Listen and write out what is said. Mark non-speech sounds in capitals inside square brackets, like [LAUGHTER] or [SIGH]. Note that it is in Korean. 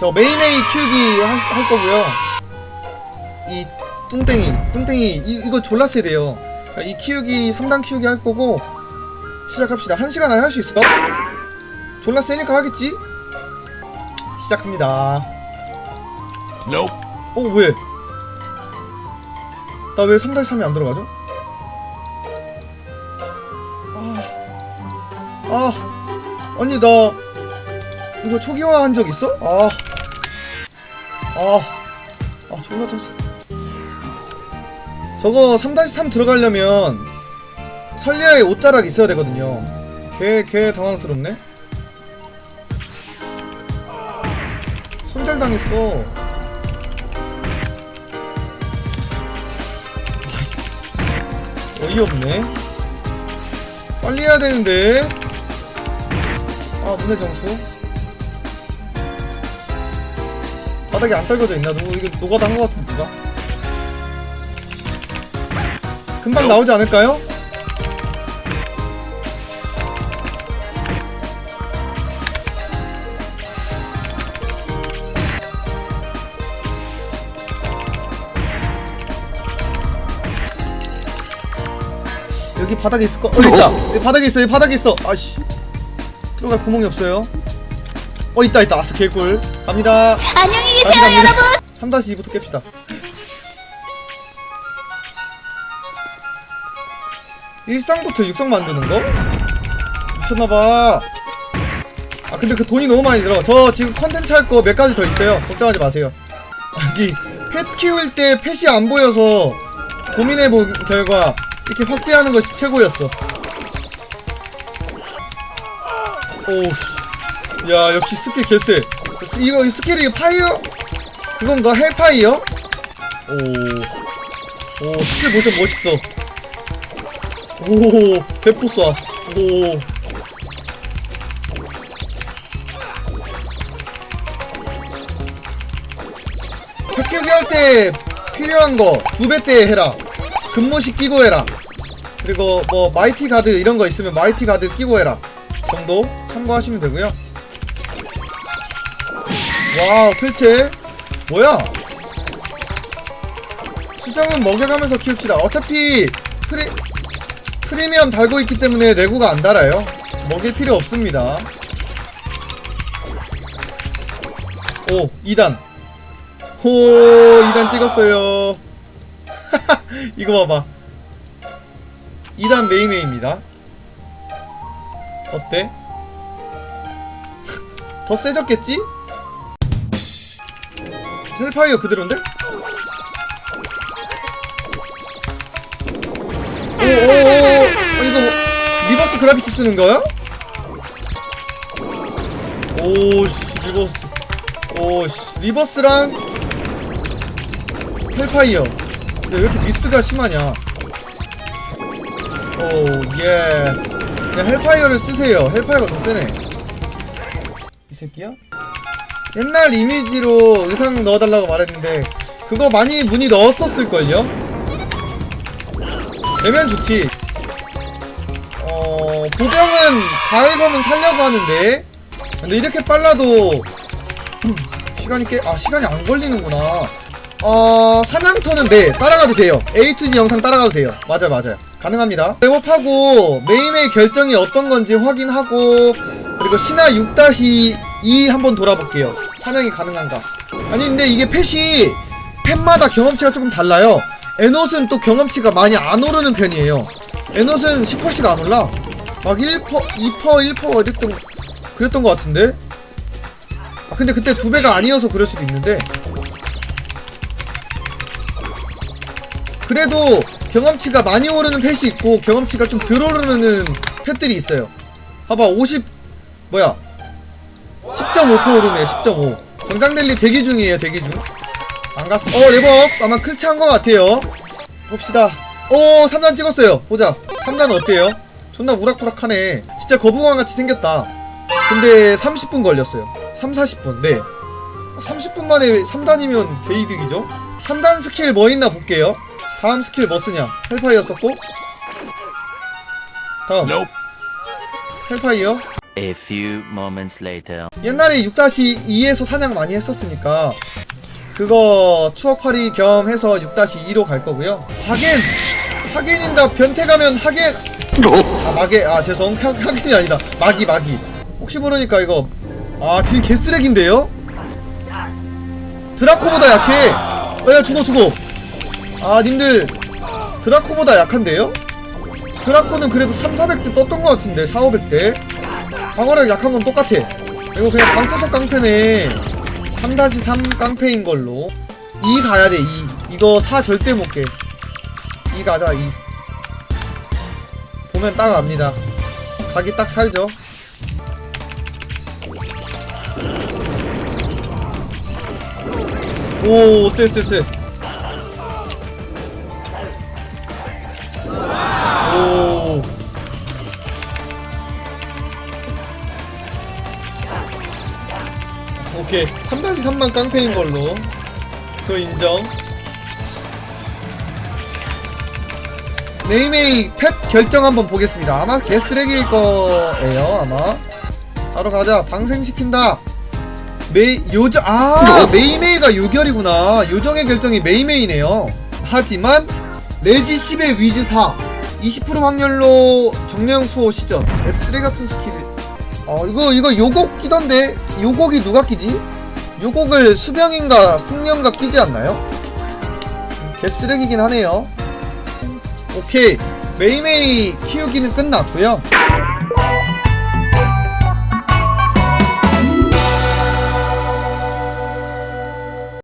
저 메이메이 키우기 할, 할 거고요. 이 뚱땡이, 뚱땡이 이, 이거 졸라 세대요. 자, 이 키우기 3단 키우기 할 거고 시작합시다. 한 시간 안에 할 수 있어? 졸라 세니까 하겠지? 시작합니다. Nope. 어 왜? 나 왜 3-3이 안 들어가죠? 아, 아, 아니 나 이거 초기화 한 적 있어? 아, 아, 아 졸라 졌어. 저거 3-3 들어가려면 설리아에 옷자락 있어야 되거든요. 개, 개 당황스럽네. 손절 당했어. 어이없네. 빨리 해야 되는데. 아, 문의 정수. 바닥에 안 떨궈져 있나? 누구, 이거 노가다 한 것 같은 누가? 금방 나오지 않을까요? 여기 바닥에 있을 거. 어 있다. 여기 바닥에 있어. 여기 바닥에 있어. 아씨. 들어갈 구멍이 없어요. 어 있다 있다. 아싸 개꿀. 갑니다. 안녕히 계세요, 갑니다. 여러분. [LAUGHS] 3-2부터 깹시다. 일상부터 육상 만드는 거? 미쳤나봐. 아 근데 그 돈이 너무 많이 들어. 저 지금 컨텐츠 할 거 몇 가지 더 있어요. 걱정하지 마세요. [LAUGHS] 아니 펫 키울 때 펫이 안 보여서 고민해본 결과 이렇게 확대하는 것이 최고였어. 오우. 야 역시 스킬 개쎄. 이거 이 스킬이 파이어? 그건가? 헬파이어? 오. 오, 스킬 모션 멋있어. 오, 대포 쏴. 오. 획기기 할때 필요한 거 두 배 때 해라. 근무시 끼고 해라. 그리고 뭐 마이티 가드 이런 거 있으면 마이티 가드 끼고 해라. 정도 참고하시면 되고요. 와우, 필체. 뭐야? 수정은 먹여가면서 키웁시다. 어차피 프리 프리미엄 달고 있기 때문에 내구가 안 달아요. 먹일 필요 없습니다. 오, 2단. 호, 2단 찍었어요. [LAUGHS] 이거 봐봐. 2단 메이메이입니다. 어때? [LAUGHS] 더 세졌겠지? 헬파이어 그대로인데? 오오오 어, 이거 뭐, 리버스 그라비티 쓰는 거야? 오씨 리버스. 오씨. 리버스랑 헬파이어. 근데 왜 이렇게 미스가 심하냐? 오예. 헬파이어를 쓰세요. 헬파이어가 더 세네. 이 새끼야? 옛날 이미지로 의상 넣어달라고 말했는데 그거 많이 문의 넣었었을걸요? 되면 좋지. 어... 보병은 가을검은 살려고 하는데 근데 이렇게 빨라도 시간이 꽤... 아 시간이 안 걸리는구나. 어... 사냥터는 네 따라가도 돼요. A2G 영상 따라가도 돼요. 맞아요 맞아요 가능합니다. 백업하고 메인의 결정이 어떤 건지 확인하고 그리고 신화 6-2 한번 돌아볼게요. 사냥이 가능한가? 아니 근데 이게 펫이 펫마다 경험치가 조금 달라요. 에녹은 또 경험치가 많이 안 오르는 편이에요. 에녹은 10%씩 안 올라? 막 1%, 2%, 1% 이랬던 그랬던 것 같은데? 아 근데 그때 두 배가 아니어서 그럴 수도 있는데. 그래도 경험치가 많이 오르는 펫이 있고 경험치가 좀 덜 오르는 펫들이 있어요. 봐봐 50 뭐야 10.5% 오르네 10.5 정장델리 대기 중이에요 대기 중안 갔어 어 레버업. 아마 클치 한 것 같아요. 봅시다. 오 3단 찍었어요. 보자. 3단 어때요? 존나 우락부락하네. 진짜 거북왕 같이 생겼다. 근데 30분 걸렸어요. 3, 40분. 네. 30분 만에 3단이면 개이득이죠? 3단 스킬 뭐 있나 볼게요. 다음 스킬 뭐 쓰냐? 헬파이어 썼고. 다음. 헬파이어 A few moments later. 옛날에 6-2에서 사냥 많이 했었으니까 그거 추억팔이 겸 해서 6-2로 갈 거고요. 하겐! 하겐인다! 변태 가면 하겐! 아 마게! 아 죄송. 하, 하겐이 아니다. 마기 마기. 혹시 모르니까 이거. 아딜 개쓰레기인데요? 드라코보다 약해! 어야 죽어 죽어! 아 님들. 드라코보다 약한데요? 드라코는 그래도 3, 400대 떴던 것 같은데 4, 500대 방어력 약한 건 똑같아 이거 그냥 방구석 깡패네 3-3 깡패인 걸로 2 가야 돼 2. 이거 4 절대 못 깨. 2 가자 2. 보면 딱 압니다. 각이 딱 살죠. 오, 쎄, 쎄, 쎄. 오케이. 3-3만 깡패인 걸로. 그 인정. 메이메이 펫 결정 한번 보겠습니다. 아마 개쓰레기일 거예요 아마. 바로 가자. 방생시킨다. 메이 요정 아 [LAUGHS] 메이메이가 요결이구나. 요정의 결정이 메이메이네요. 하지만 레지 10의 위즈 4 20% 확률로 정령 수호 시전. 쓰레기 같은 스킬 어 이거 이거 요곡 끼던데 요곡이 누가 끼지? 요곡을 수병인가 승령가 끼지 않나요? 개쓰레기긴 하네요 오케이 메이메이 키우기는 끝났고요